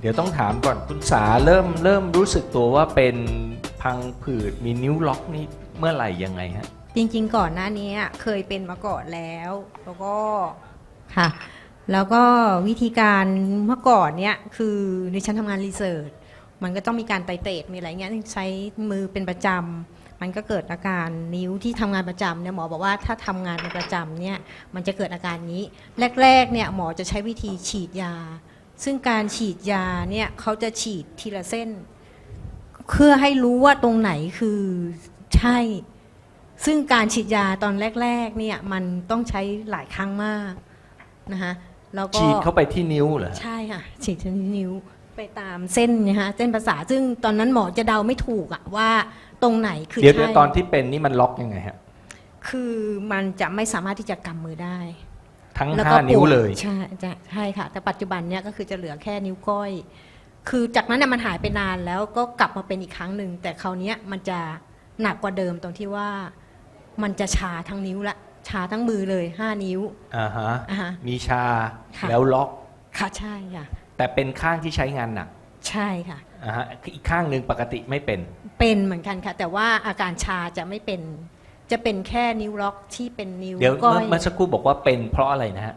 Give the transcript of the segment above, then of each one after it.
เดี๋ยวต้องถามก่อนคุณสาเริ่มเริ่มรู้สึกตัวว่าเป็นพังผืดมีนิ้วล็อกนี่เมื่อไหร่ยังไงฮะ จริงๆก่อนหน้านี้เคยเป็นมาก่อนแล้ว แล้วก็ค่ะ แล้วก็วิธีการเมื่อก่อนเนี่ยคือในชั้นทำงานรีเสิร์ชมันก็ต้องมีการไตเตดมีอะไรเงี้ยใช้มือเป็นประจำมันก็เกิดอาการนิ้วที่ทำงานประจำเนี่ยหมอบอกว่าถ้าทำงานเป็นประจำเนี่ยมันจะเกิดอาการนี้ แรกๆเนี่ยหมอจะใช้วิธีฉีดยา ซึ่งการฉีดยาเนี่ยเขาจะฉีดทีละเส้น เพื่อให้รู้ว่าตรงไหนคือใช่ ซึ่งการฉีดยาตอนแรกๆเนี่ยมันต้องใช้หลายครั้งมากนะคะแล้วก็ฉีดเข้าไปที่นิ้วเหรอใช่ค่ะฉีดที่นิ้วไปตามเส้นนะคะเส้นประสาทซึ่งตอนนั้นหมอจะเดาไม่ถูกอะว่าตรงไหนคือเดี๋ยวใช่เดี๋ยวตอนที่เป็นนี่มันล็อกยังไงฮะคือมันจะไม่สามารถที่จะกำมือได้ ทั้งแล้วห้าก็นิ้วปดเลย ใช่จะใช่ค่ะ แต่ปัจจุบันเนี่ยก็คือจะเหลือแค่นิ้วก้อย คือจากนั้นน่ะมันหายไปนานแล้วก็กลับมาเป็นอีกครั้งหนึ่งแต่คราวเนี้ยมันจะหนักกว่าเดิมตรงที่ว่ามันจะชาทั้งนิ้วละชาทั้งมือเลยห้านิ้ว อ่าฮะ อ่าฮะมีชาค่ะ แล้วล็อก ค่ะใช่ค่ะ แต่เป็นข้างที่ใช้งานหนักใช่ค่ะ อ่าฮะอีกข้างหนึ่งปกติไม่เป็น เป็นเหมือนกันค่ะ แต่ว่าอาการชาจะไม่เป็น จะเป็นแค่นิ้วล็อกที่เป็นนิ้วเดี๋ยวก้อเมื่อยเมื่อสักครู่บอกว่าเป็นเพราะอะไรนะฮะ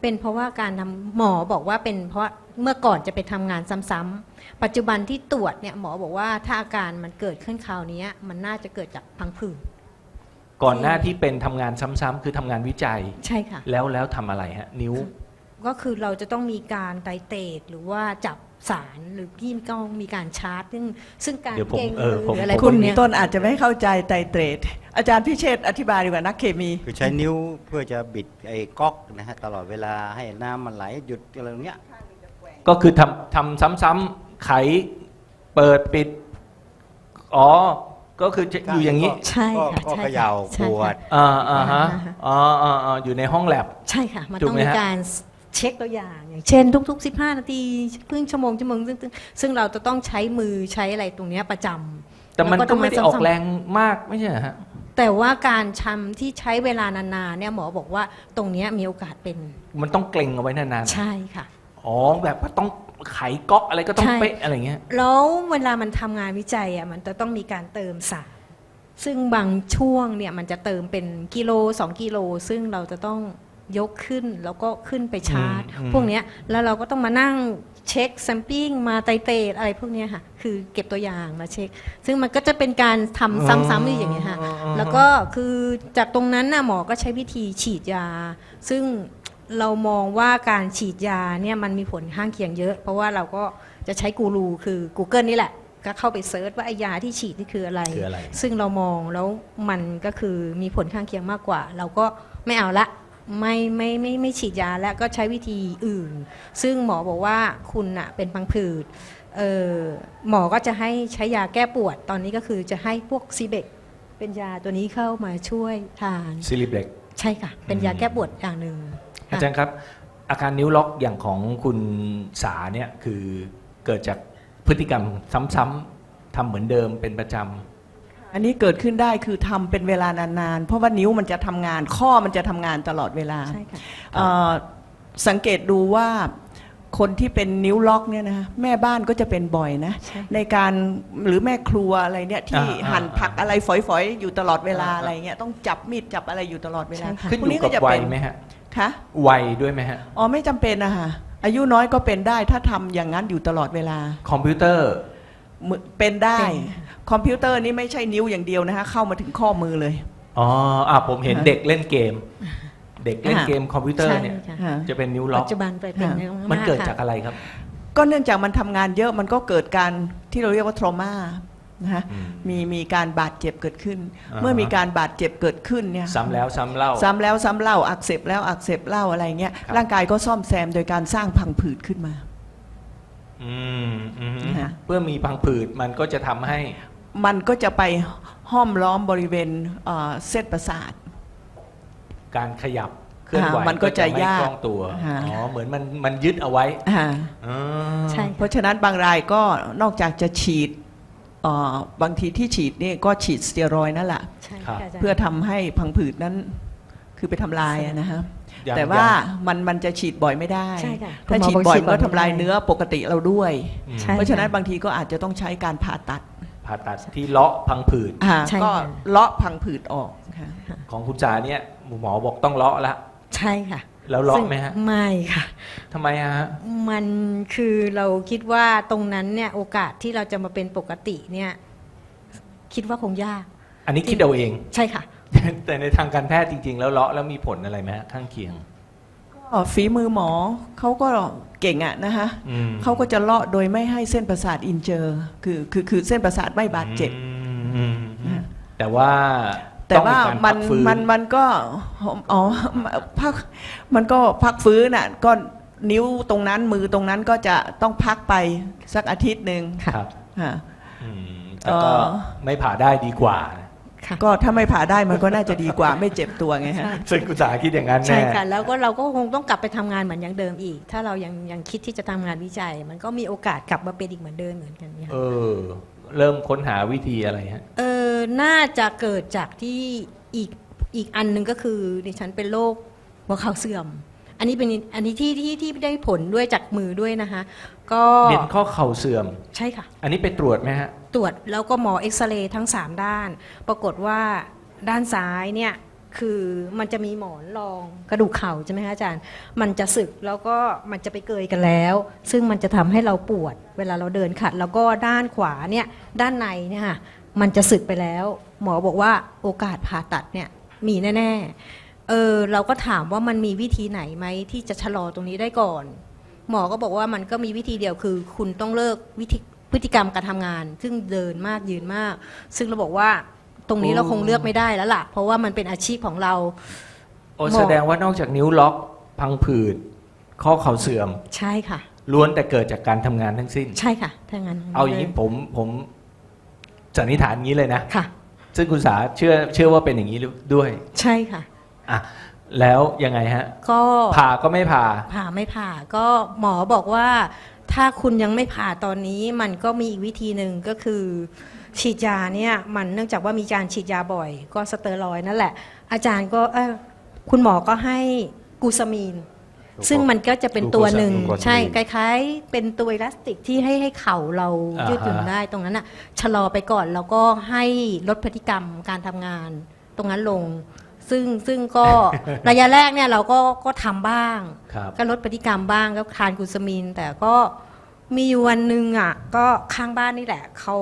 เป็นเพราะว่าการทำหมอบอกว่าเป็นเพราะเมื่อก่อนจะไปทำงานซ้ำๆปัจจุบันที่ตรวจเนี่ยหมอบอกว่าถ้าอาการมันเกิดขึ้นคราวนี้มันน่าจะเกิดจากพังผืดก่อนหน้าที่เป็นทำงานซ้ำๆคือทำงานวิจัย ใช่ค่ะ แล้วแล้วทำอะไรฮะ นิ้ว ก็คือเราจะต้องมีการไตเตดหรือว่าจับ สารหรือที่ต้องมีการชาร์จ ซึ่งซึ่งการเดี๋ยวผมเก่งเอมืออผม หรืออะไรผมพคุวณกเนี้ย ต้นอาจจะไม่เข้าใจไตรเตรดอาจารย์พิเชษฐ์อธิบายดีกว่านักเคมี คือใช้นิ้วเพื่อจะบิดไอ้ก๊อกนะฮะตลอดเวลาให้น้ำมันไหลหยุดอะไรอย่างเงี้ย ก็คือทำทำซ้ำๆไขเปิดปิด อ๋อ ก็คือจะอยู่อย่างนี้ใช่ค่ะก็ใช่เขค่ะย่าใช่ปวค่ะดอ่าอ่าฮะอ่าฮะอ๋ออ๋ออ๋ออยู่ในห้องแลบ ใช่ค่ะ มันถูกต้องไหมมีฮะ การ เช็คตัวอย่างอย่างเช่น ทุก ๆ 15 นาทีครึ่งชั่วโมงชั่วโมงซึ่งซึ่งซึ่งเราจะต้องใช้มือใช้อะไรตรงเนี้ยประจำแต่มันแล้วก็ก็ไม่ได้ต้องมาออกซ้ำๆแรงมากไม่ใช่เหรอฮะ แต่ว่าการชำที่ใช้เวลานานๆเนี่ยหมอบอกว่าตรงเนี้ยมีโอกาสเป็นมันต้องเกรงเอาไว้นานใช่ค่ะ ๆ อ๋อ แบบว่าต้องไขก๊อกอะไรก็ต้องใช่ เป๊ะอะไรเงี้ย แล้วเวลามันทำงานวิจัยอะมันจะต้องมีการเติมสารซึ่งบางช่วงเนี่ยมันจะเติมเป็นกิโลสองกิโล ซึ่งเราจะต้อง ยกขึ้นแล้วก็ขึ้นไปชาร์จอืม พวกเนี้ยแล้วเราก็ต้องมานั่งเช็คแซมปิ้งมาไตเตดอะไรพวกเนี้ยค่ะ คือเก็บตัวอย่างมาเช็ค ซึ่งมันก็จะเป็นการทำซ้ำๆอยู่อย่างเงี้ยค่ะ แล้วก็คือจากตรงนั้นน่ะหมอก็ใช้วิธีฉีดยา ซึ่งเรามองว่าการฉีดยาเนี่ยมันมีผลข้างเคียงเยอะ เพราะว่าเราก็จะใช้กูรูคือ Google นี่แหละ ก็เข้าไปเซิร์ชว่าไอ้ยาที่ฉีดนี่คืออะไร คืออะไร ซึ่งเรามองแล้วมันก็คือมีผลข้างเคียงมากกว่า เราก็ไม่เอาละ ไม่ไม่ไม่ไม่ฉีดยาแล้วก็ใช้วิธีอื่น ซึ่งหมอบอกว่าคุณอะเป็นพังผืดเออหมอก็จะให้ใช้ยาแก้ปวดตอนนี้ก็คือจะให้พวกซีเบกเป็นยาตัวนี้เข้ามาช่วยทาน ซิลิเบกใช่ค่ะ เป็นยาแก้ปวดอย่างหนึ่งอาจารย์ครับ อาการนิ้วล็อกอย่างของคุณสาเนี่ยคือเกิดจากพฤติกรรมซ้ำๆทำเหมือนเดิมเป็นประจ อันนี้เกิดขึ้นได้คือทำเป็นเวลานานๆ เพราะว่านิ้วมันจะทำงาน ข้อมันจะทำงานตลอดเวลา ใช่ค่ะ เอ่อสังเกตดูว่าคนที่เป็นนิ้วล็อกเนี่ยนะแม่บ้านก็จะเป็นบ่อยนะ ใช่ในการหรือแม่ครัวอะไรเนี่ยที่อ่าอ่าหั่นผักอะไรฝอยๆ อยู่ตลอดเวลาอ่า อะไรเงี้ยต้องจับมีดจับอะไรอยู่ตลอดเวลาใช่ค่ะำขึ้นพวอยู่กับจะวัเป็ยนไหมฮะคะวัยด้วยไหมฮะ อ๋อไม่จำเป็นนะคะอายุน้อยก็เป็นได้ถ้าทำอย่างนั้นอยู่ตลอดเวลา คอมพิวเตอร์ มือเป็นได้ เป็น คอมพิวเตอร์นี่ไม่ใช่นิ้วอย่างเดียวนะคะ เข้ามาถึงข้อมือเลย อ๋ออะผมเห็นฮะเด็กเล่นเกม เด็กเล่นฮะเกมคอมพิวเตอร์ใช่เนี่ยค่ะฮะจะเป็นนิ้วล็ปัอกจจุบันไปเป็นฮะเยอะมันเกิดค่ะจากอะไรครับ ก็เนื่องจากมันทำงานเยอะมันก็เกิดการที่เราเรียกว่า trauma นะฮะอืมมีมีการบาดเจ็บเกิดขึ้น อ่าฮะ เมื่อมีการบาดเจ็บเกิดขึ้นเนี่ยซ้ำแล้วซ้ำเล่า ซ้ำแล้วซ้ำเล่าอักเสบแล้วอักเสบเล่าอะไรเงี้ยครับ ร่างกายก็ซ่อมแซมโดยการสร้างพังผืดขึ้นมา อืมอืมฮะเพื่อมีพังผืดมันก็จะทำให้มันก็จะไปห้อมล้อมบริเวณเอ่อเส้นประสาท การขยับเคลื่อนไหวอ่ามันก็จะไม่ยากคล่องตัวฮะอ๋อเหมือนมันมันยึดเอาไว้อ่าอ๋อใช่ เพราะฉะนั้นบางรายก็นอกจากจะฉีดเอ่อบางทีที่ฉีดนี่ก็ฉีดสเตียรอยด์นั่นแหละ ใช่ค่ะาจารย์เพื่อทำให้พังผืดนั้นคือไปทำลายอะนะฮะ ยังแต่ว่ายังมันมันจะฉีดบ่อยไม่ได้ ใช่ค่ะถ้าคุณหมอฉีดบอกบ่อยฉีดมันก็บ่อยทำลายไม่ได้ เนื้อปกติเราด้วย อืมใช่ เพราะฉะนั้นบางทีก็อาจจะต้องใช้การผ่าตัดผ่าตัดที่เลาะพังผืดอ่าใช่ก็ค่ะ เลาะพังผืดออกค่ะ ของคุณจาเนี่ยหมอบอกต้องเลาะละ ใช่ค่ะแล้วเลาะซึ่งไหมฮะไม่ค่ะ ทำไมอะฮะ มันคือเราคิดว่าตรงนั้นเนี่ยโอกาสที่เราจะมาเป็นปกติเนี่ยคิดว่าคงยาก อันนี้คิดเอาเอง ใช่ค่ะ แต่ในทางการแพทย์จริง ๆ แล้วเลาะแล้วมีผลอะไรไหมฮะข้างเคียง ก็ฝีมือหมอเขาก็เก่งอะนะคะอืมเขาก็จะเลาะโดยไม่ให้เส้นประสาทอินเจอร์คือคือคือเส้นประสาทไม่บาดเจ็บ อืมอืมอืมแต่ว่าแต่องว่าการมัพันกฟื้ มันมันก็อ๋อพักมันก็พักฟื้นอะก็นิ้วตรงนั้นมือตรงนั้นก็จะต้องพักไปสักอาทิตย์หนึ่งค่ะครับค่ะ อืมแต่ก็เอ่อ ไม่ผ่าได้ดีกว่าค่ะ ก็ถ้าไม่ผ่าได้มันก็น่าจะดีกว่าไม่เจ็บตัวไงฮะซึ่งคุณสาคิดอย่างนั้นใช่แน่ค่ะ แล้วก็เราก็คงต้องกลับไปทำงานเหมือนอย่างเดิมอีก ถ้าเรายังยังคิดที่จะทำงานวิจัย มันก็มีโอกาสกลับมาเป็นอีกเหมือนเดิมเหมือนกันเนี่ยเออ เริ่มค้นหาวิธีอะไรฮะเออน่าจะเกิดจากที่อีกอีกอันหนึ่งก็คือดิฉันเป็นโรคหัวเข่าเสื่อม อันนี้เป็นอันนี้ที่ที่ที่ได้ผลด้วยจากมือด้วยนะคะ ก็เรียนข้อเข่าเสื่อม ใช่ค่ะ อันนี้ไปตรวจไหมฮะ ตรวจแล้วก็หมอเอ็กซเรย์ทั้ง 3 ด้าน ปรากฏว่าด้านซ้ายเนี่ยคือมันจะมีหมอนรองกระดูกเข่าใช่ไหมคะอาจารย์ มันจะสึกแล้วก็มันจะไปเกยกันแล้ว ซึ่งมันจะทำให้เราปวด เวลาเราเดินขัด แล้วก็ด้านขวาเนี่ยด้านในเนี่ยค่ะมันจะสึกไปแล้ว หมอบอกว่าโอกาสผ่าตัดเนี่ยมีแน่ ๆ เออเราก็ถามว่ามันมีวิธีไหนไหมที่จะชะลอตรงนี้ได้ก่อน หมอก็บอกว่ามันก็มีวิธีเดียวคือ คุณต้องเลิกวิธีพฤติกรรมการทำงาน ซึ่งเดินมากยืนมาก ซึ่งเราบอกว่าตรงนี้โอ้เราคงเลือกไม่ได้แล้วล่ะ เพราะว่ามันเป็นอาชีพของเรา โอ้หมอ แสดงว่านอกจากนิ้วล็อก พังผืด ข้อเข่าเสื่อม ใช่ค่ะ ล้วนแต่เกิดจากการทำงานทั้งสิ้น ใช่ค่ะถ้างั้นเอาอย่างนี้ผมผมสันนิษฐานอย่างนี้เลยนะ ค่ะ ซึ่งคุณสาเชื่อเชื่อว่าเป็นอย่างนี้ด้วย ใช่ค่ะ อะ แล้วยังไงฮะก็ผ่าก็ไม่ผ่าผ่าไม่ผ่าก็หมอบอกว่า ถ้าคุณยังไม่ผ่าตอนนี้มันก็มีอีกวิธีหนึ่งก็คือ ฉีดยาเนี่ยมันเนื่องจากว่ามีการฉีดยาบ่อย ก็สเตอรอยด์นั่นแหละ อาจารย์ก็เออคุณหมอก็ให้กูซามีน ซึ่งมันก็จะเป็นตัวหนึ่งกลูโคซามีนใช่คล้ายๆ เป็นตัวอิลาสติกที่ให้ให้เข่าเราอ่าฮะยืดหยุ่นได้ตรงนั้นอะชะลอไปก่อนแล้วก็ให้ลดพฤติกรรมการทำงานตรงนั้นลง ซึ่งซึ่งก็ ระยะแรกเนี่ยเราก็ก็ทำบ้าง ครับ ก็ลดพฤติกรรมบ้างก็ทานกลูซามีน แต่ก็มีอยู่วันหนึ่งอะ ก็ข้างบ้านนี่แหละเขา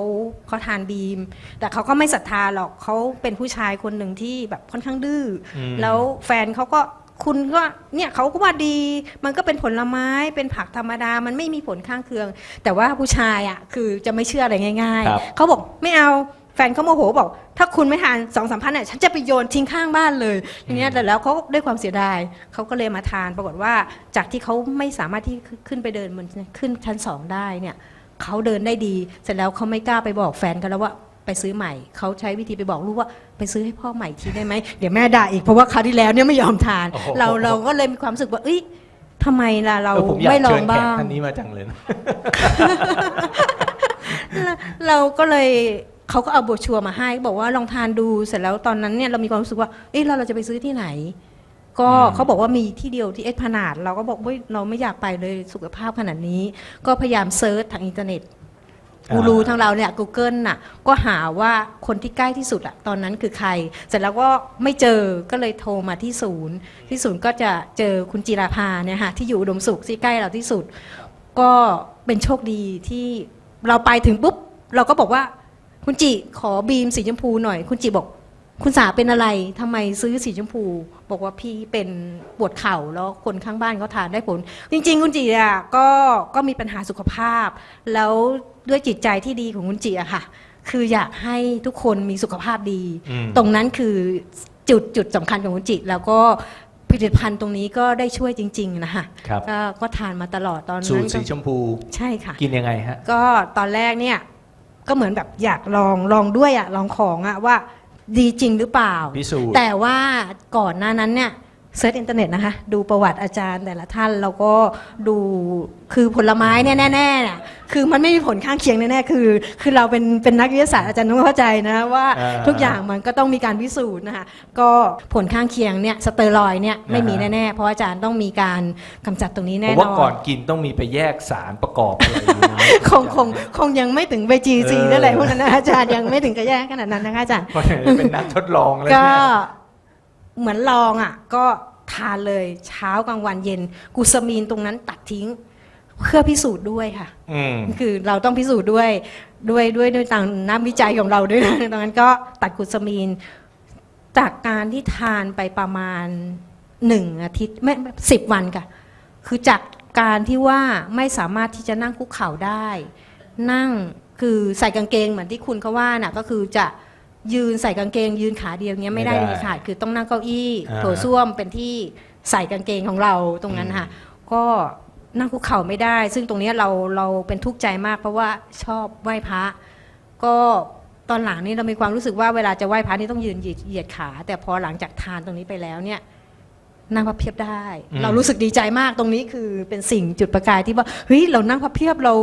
เขาทานบีม แต่เขาก็ไม่ศรัทธาหรอกเขาเป็นผู้ชายคนหนึ่งที่แบบค่อนข้างดื้ออม แล้วแฟนเขาก็คุณก็เนี่ยเขาก็ว่าดี มันก็เป็นผลไม้เป็นผักธรรมดามันไม่มีผลข้างเคือง แต่ว่าผู้ชายอะคือจะไม่เชื่ออะไรง่าย ครับ ๆเขาบอกไม่เอา แฟนเขาโมโหบอก ถ้าคุณไม่ทานสองสามพันเนี่ยฉันจะไปโยนทิ้งข้างบ้านเลยทีเนี้ยแต่แล้วเขาด้วยความเสียดายเขาก็เลยมาทานปรากฏว่าจากที่เขาไม่สามารถที่ขึ้นไปเดินบนขึ้นชั้นสองได้เนี่ยเขาเดินได้ดี เสร็จแล้วเขาไม่กล้าไปบอกแฟนกันแล้วว่าไปซื้อใหม่เขาใช้วิธีไปบอกลูกว่าไปซื้อให้พ่อใหม่ทีได้ไหมเดี๋ยวแม่ด่าอีกเพราะว่าคราวที่แล้วเนี่ยไม่ยอมทานโอ้โหเราเราก็เลยมีความรู้สึกว่าเอ้ยทำไมล่ะเราเออผมอยากไม่ลอเชิงญแขกบ้างท่านนี้มาจังเลยนะเราก็เลย เขาก็เอาโบรชัวร์มาให้ บอกว่าลองทานดูเสร็จแล้วตอนนั้นเนี่ยเรามีความรู้สึกว่าเอ๊ะเราเราจะไปซื้อที่ไหน ก็อืมเขาบอกว่ามีที่เดียวที่เอ็กพนาดเราก็บอกว่าเราไม่อยากไปเลยสุขภาพขนาดนี้ ก็พยายามเซิร์ชทางอินเทอร์เน็ตกูรูทางเราเนี่ย Google น่ะก็หาว่าคนที่ใกล้ที่สุดอะตอนนั้นคือใคร เสร็จแล้วก็ไม่เจอก็เลยโทรมาที่ศูนย์ ที่ศูนย์ก็จะเจอคุณจิราภาเนี่ยค่ะที่อยู่อุดมสุขที่ใกล้เราที่สุด ก็เป็นโชคดีที่เราไปถึงปุ๊บ เราก็บอกว่า คุณจิขอบีมสีชมพูหน่อย คุณจิบอก คุณสาเป็นอะไรทำไมซื้อสีชมพู บอกว่าพี่เป็นปวดเข่าแล้วคนข้างบ้านเขาทานได้ผล จริง ๆ คุณจิอะก็ก็มีปัญหาสุขภาพ แล้วด้วยจิตใจที่ดีของคุณจิอะค่ะ คืออยากให้ทุกคนมีสุขภาพดี อืม ตรงนั้นคือจุดจุดสำคัญของคุณจิ แล้วก็ผลิตภัณฑ์ตรงนี้ก็ได้ช่วยจริง ๆ นะคะครับ ก็ก็ทานมาตลอดตอนสูนั้ตนรก็สีชมพู ใช่ค่ะ กินยังไงฮะ ก็ตอนแรกเนี่ย ก็เหมือนแบบอยากลองลองด้วยอะลองของอะว่าดีจริงหรือเปล่า พิสูจน์ แต่ว่าก่อนหน้านั้นเนี่ย เซิร์ชอินเทอร์เน็ตนะคะ ดูประวัติอาจารย์แต่ละท่านแล้วก็ดูคือผลไม้เนี่ยแน่ๆเนี่ยคือมันไม่มีผลข้างเคียงแน่ๆคือ คือเราเป็นเป็นนักวิทยาศาสตร์อาจารย์ต้องเข้าใจนะว่าอ่าทุกอย่างมันก็ต้องมีการพิสูจน์นะคะก็ผลข้างเคียงเนี่ยสเตอรอยด์เนี่ยไม่มีอ่าฮะ แน่ๆเพราะอาจารย์ต้องมีการกำจัดตรงนี้ผแน่มนว่าอก่อนนกินต้องมีไปแยกสารประกอบอะไรอยู่นะ คงคงคงยังไม่ถึงไป GC เออหรืออะไรพวกนั้นนะอาจารย์ยังไม่ถึงกระแยกขนาดนั้นนะคะอาจารย์ เพราะฉะนั้นเป็นนักทดลองแล้วก็เนี่ย เหมือนลองอะ ก็ทานเลยเช้ากลางวันเย็นกูสมีนตรงนั้นตัดทิ้ง เพื่อพิสูจน์ด้วยค่ะ อืม คือเราต้องพิสูจน์ด้วยด้วยด้วยด้วยทางน้ำวิจัยของเราด้วยนะตรงนั้นก็ตัดกลูสมีน จากการที่ทานไปประมาณหนึ่งอาทิตย์ไม่สิบวันค่ะ คือจากการที่ว่าไม่สามารถที่จะนั่งคุกเข่าได้ นั่งคือใส่กางเกงเหมือนที่คุณเขาว่าน่ะก็คือจะ ยืนใส่กางเกง ยืนขาเดียวเงี้ยไม่ได้ไม่ได้เลยค่ะคือต้องนั่งเก้าอี้อ่า โถส้วมเป็นที่ใส่กางเกงของเราตรงนั้นค่ะ ก็นั่งคุกเข่าไม่ได้ ซึ่งตรงเนี้ยเราเราเป็นทุกข์ใจมาก เพราะว่าชอบไหว้พระก็ตอนหลังนี่เรามีความรู้สึกว่าเวลาจะไหว้พระนี่ต้องยืนเหยียดเหยียดขา แต่พอหลังจากทานตรงนี้ไปแล้วเนี่ยนั่งพับเพียบได้ อืม เรารู้สึกดีใจมากตรงนี้คือเป็นสิ่งจุดประกายที่ว่าเฮ้ยเรานั่งพับเพียบเรา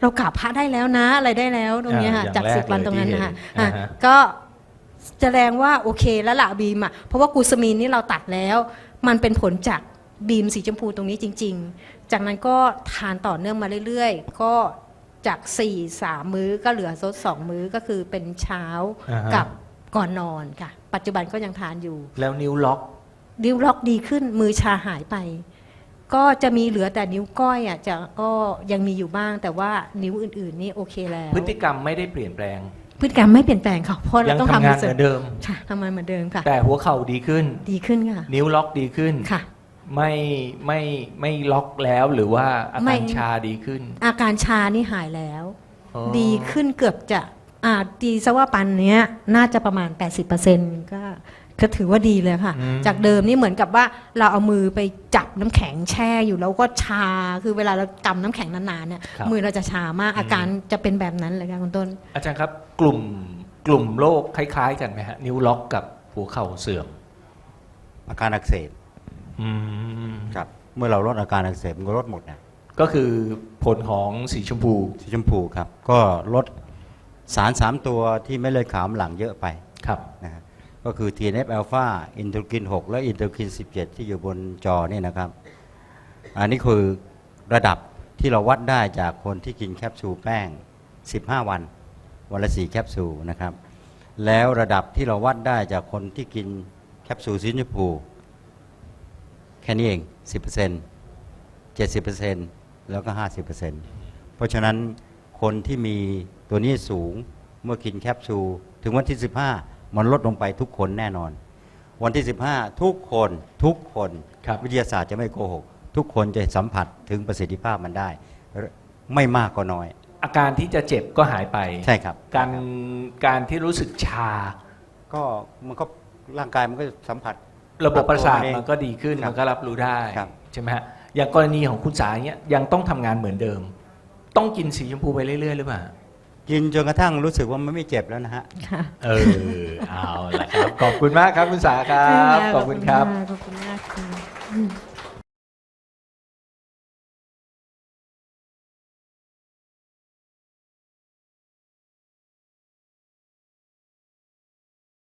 เรากราบพระได้แล้วนะอะไรได้แล้ว ตรงเนี้ยค่ะอ่าจากอย่างแรกสิบวันเลยตรงนั้นที่นะคะเห็นอะอ่าฮะ ก็ แสดงว่าโอเคแล้วละบีมอะเพราะว่ากูสมีนนี่เราตัดแล้ว มันเป็นผลจากบีมสีชมพูตรงนี้จริง ๆ จากนั้นก็ทานต่อเนื่องมาเรื่อยๆ ก็จาก4ี่สามมื้อก็เหลือซดสองมื้อก็คือเป็นเช้าอ่าฮะ กับก่อนนอนค่ะ ปัจจุบันก็ยังทานอยู่ แล้วนิ้วล็อก นิ้วล็อกดีขึ้นมือชาหายไป ก็จะมีเหลือแต่นิ้วก้อยอะจะก็ยังมีอยู่บ้างแต่ว่านิ้วอื่นๆนี่โอเคแล้ว พฤติกรรมไม่ได้เปลี่ยนแปลง พฤติกรรมไม่เปลี่ยนแปลงค่ะเพราะเรายังต้องทำทำงานรีเหสิมืร์อนเดิมชค่ะทำงานเหมือนเดิมค่ะ แต่หัวเข่าดีขึ้น ดีขึ้นค่ะนิ้วล็อกดีขึ้น ค่ะ ไม่ไม่ไม่ล็อกแล้วหรือว่าอาไม่ การชาดีขึ้นอาการชานี่หายแล้ว อ๋อดีขึ้นเกือบจะอ่าดีซะว่าปันเนี้ยน่าจะประมาณ 80%ก็ ก็ถือว่าดีเลยค่ะอืมจากเดิมนี่เหมือนกับว่าเราเอามือไปจับน้ำแข็งแช่อยู่แล้วก็ชา คือเวลาเรากำน้ำแข็งนานๆเนี่ยครับมือเราจะชามากอาการจะเป็นแบบนั้นเลยค่ะคุณต้น อาจารย์ครับกลุ่มกลุ่มโรคคล้ายๆ กันไหมฮะ นิ้วล็อกกับหัวเข่าเสื่อม อาการอักเสบอืมครับเมื่อเราลดอาการอักเสบมันก็ลดหมดนะก็คือผลของสีชมพูสีชมพูครับ ก็ลดสาร3ตัวที่ไม่เลือดขาวหลังเยอะไปครับนะฮะ ก็คือ TNF อ l p h a อินเทอร์กิน 6 และอินเทอร์กิน 17 ที่อยู่บนจอนี่นะครับ อันนี้คือระดับที่เราวัดได้จากคนที่กินแคปซูลแป้ง 15 วัน วันละ4แคปซูลนะครับ แล้วระดับที่เราวัดได้จากคนที่กินแคปซูลสีชมพูแค่นี้เอง 10% 70%แล้วก็ 50%เพราะฉะนั้นคนที่มีตัวนี้สูงเมื่อกินแคปซูลถึงวันที่ 15 มันลดลงไปทุกคนแน่นอน วันที่ 15 ทุกคนทุกคนครับ วิทยาศาสตร์จะไม่โกหก ทุกคนจะสัมผัสถึงประสิทธิภาพมันได้ ไม่มากก็น้อย อาการที่จะเจ็บก็หายไป ใช่ครับ การการที่รู้สึกชา ก็มันก็ร่างกายมันก็สัมผัส ระบบประสาทปรับตัวเองมันก็ดีขึ้นครับมันก็รับรู้ได้ครับ ใช่ไหมฮะอย่างกรณีของคุณสายเนี้ยยังต้องทำงานเหมือนเดิม ต้องกินสีชมพูไปเรื่อยๆหรือเปล่า กินจนกระทั่งรู้สึกว่ามันไม่เจ็บแล้วนะฮะ ค่ะเออ เอาละครับ ขอบคุณมากครับคุณสาครับ ขอบคุณครับ ขอบคุณมากค่ะ